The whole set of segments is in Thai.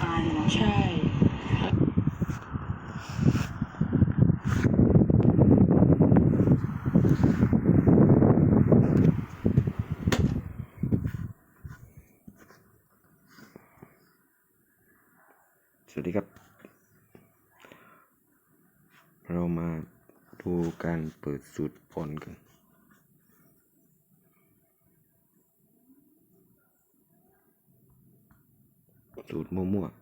ตายเลยนะใช่ สวัสดีครับ เรามาดูการเปิดสูตรผลกัน สูตรมั่วๆ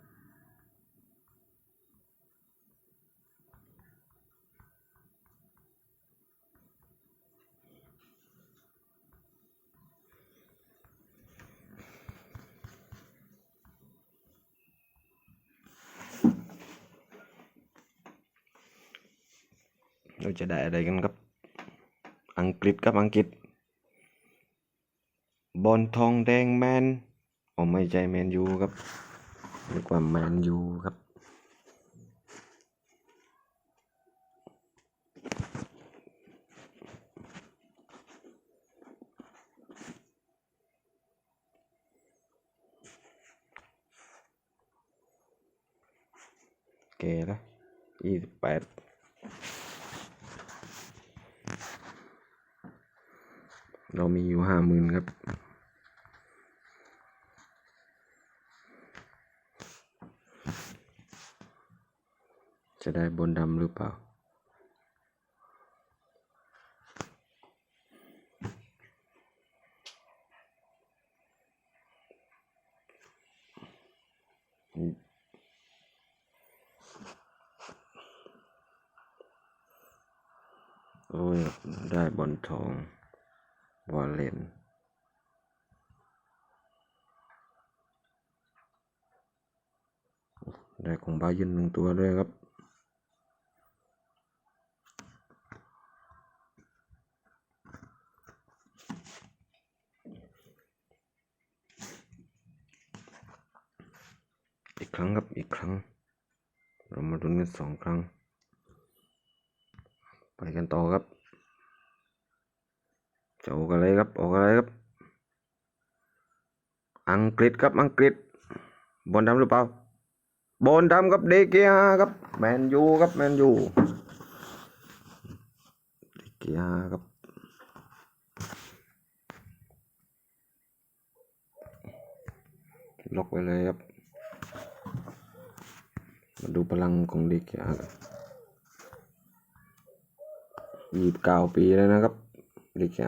เราจะได้อะไรกันครับ อังกฤษกับอังกฤษ บอลทองแดงแมนอ๋อไม่ใช่แมนยูครับ นึกว่าแมนยูครับแกละยี่สิบแปดเรามีอยู่ห้าหมื่นครับ จะได้บนดำหรือเปล่า โอ้ย ได้บอลทองวอลเลนได้ของบายินหนึ่งตัวด้วยครับ อีกครั้งครับอีกครั้ง เรามาดุนกันสองครั้ง ไปกันต่อครับ จะออกอะไรครับออกอะไรครับ อังกฤษครับอังกฤษ บอลดำหรือเปล่า บอลดำครับเดเกียครับแมนยูครับแมนยูเดเกียครับล็อกไว้เลยครับ มาดูพลังของเดเกียกันยีบเก้าปีแล้วนะครับ เดเกีย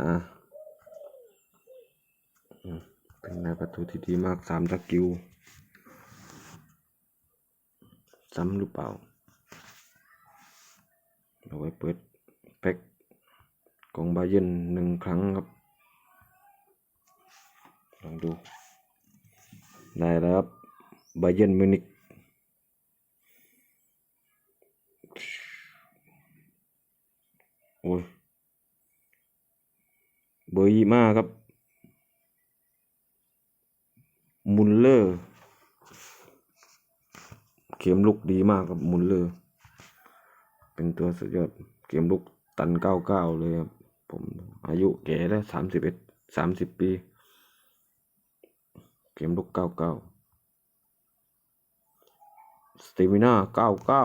อืมเป็นนายประตูที่ดีมากสามสกิลซ้ำหรือเปล่าเอาไว้เปิดแพ็กของบาเยนหนึ่งครั้งครับ ลองดู ได้แล้วครับบาเยนมิวนิก โอ้ยเบอร์ยี่มาครับ มุลเลอร์ เกมลุกดีมากครับมุลเลอร์ เป็นตัวสุดยอด เกมลุกตันเก้าเก้าเลยครับ ผมอายุแก่แล้วสามสิบเอ็ดสามสิบปี เกมลุกเก้าเก้าสเตมิน่าเก้าเก้า